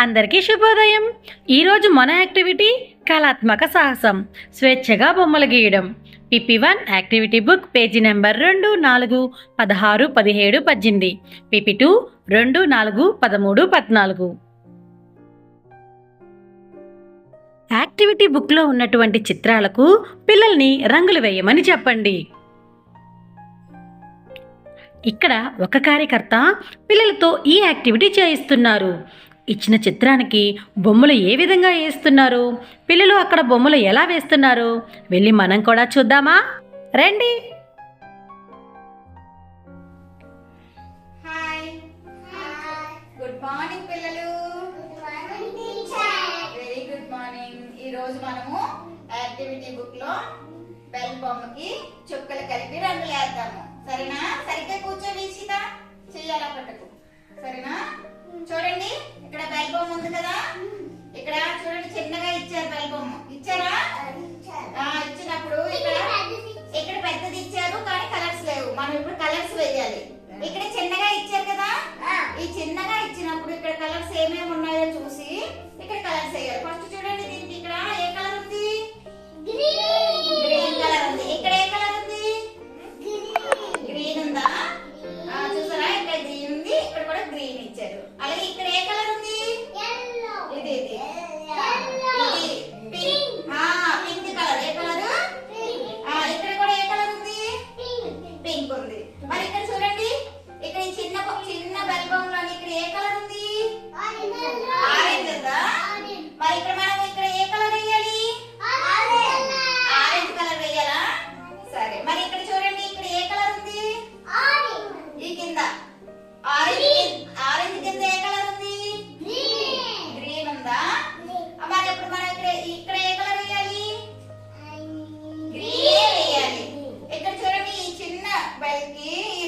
అందరికీ శుభోదయం. ఈరోజు మన యాక్టివిటీ కళాత్మక సాహసం స్వేచ్ఛగా బొమ్మలు గీయడం. PP one activity book page number రెండు నాలుగు పదహారు పదిహేడు పద్దెనిమిది. పిపి టూ రెండు నాలుగు పదమూడు పద్నాలుగు. యాక్టివిటీ బుక్లో ఉన్నటువంటి చిత్రాలకు పిల్లల్ని రంగులు వేయమని చెప్పండి. ఇక్కడ ఒక కార్యకర్త పిల్లలతో ఈ యాక్టివిటీ చేయిస్తున్నారు. ఇచ్చిన చిత్రానికి బొమ్మలు ఏ విధంగా వేస్తున్నారు? పిల్లలు అక్కడ బొమ్మలు ఎలా వేస్తున్నారు? వెళ్ళి మనం కూడా చూద్దామా? రండి. గుడ్ మార్నింగ్ పిల్లలు. వెరీ గుడ్ మార్నింగ్ ఈ రోజు మనము యాక్టివిటీ బుక్లో బెల్ బొమ్మకి చుక్కలు కలిపి రంగులు వేద్దాము సరేనా? సరిగ్గా కూర్చొని వీక్షిత చెయ్యాలా పట్టుకు? ఉంది కదా? ఇక్కడ చూడండి చిన్నగా ఇచ్చారు బెల్ బొమ్మ ఇచ్చారా. ఆ, ఇచ్చినప్పుడు ఇక్కడ ఇక్కడ పెద్దది ఇచ్చారు. కానీ కలర్స్ లేవు. మనం ఇప్పుడు కలర్స్ వేయాలి. ఇక్కడ చిన్నగా ఇచ్చారు కదా? ఈ చిన్నగా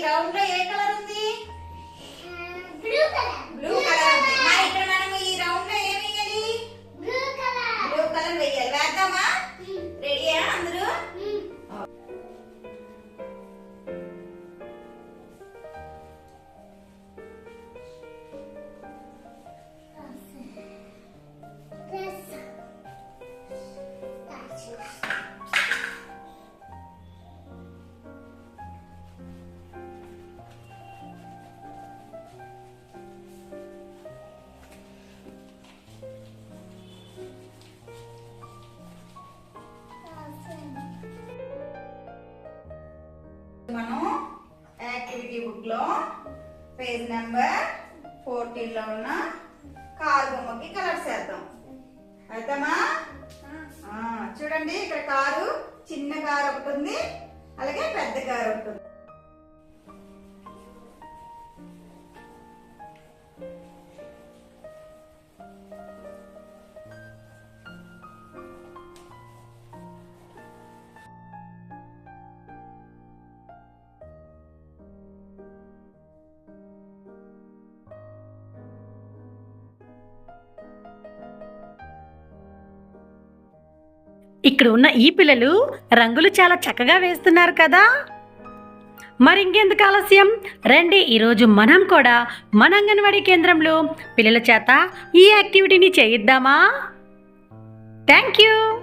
రౌండ్లో ఏ కలర్ ఉంది? బ్లూ కలర్ ఉంది మనం యాక్టివిటీ బుక్లో పేజ్ నెంబర్ ఫోర్టీన్లో ఉన్న కారు బొమ్మకి కలర్స్ వేద్దాం అవుతామా చూడండి ఇక్కడ కారు చిన్న కారు ఒకటి ఉంది అలాగే పెద్ద కారు ఒకటి ఉంది. ఇక్కడ ఉన్న ఈ పిల్లలు రంగులు చాలా చక్కగా వేస్తున్నారు కదా. మరి ఇంకెందుకు ఆలస్యం? రండి ఈరోజు మనం కూడా మన అంగన్వాడీ కేంద్రంలో పిల్లల చేత ఈ యాక్టివిటీని చేయిద్దామా? Thank you.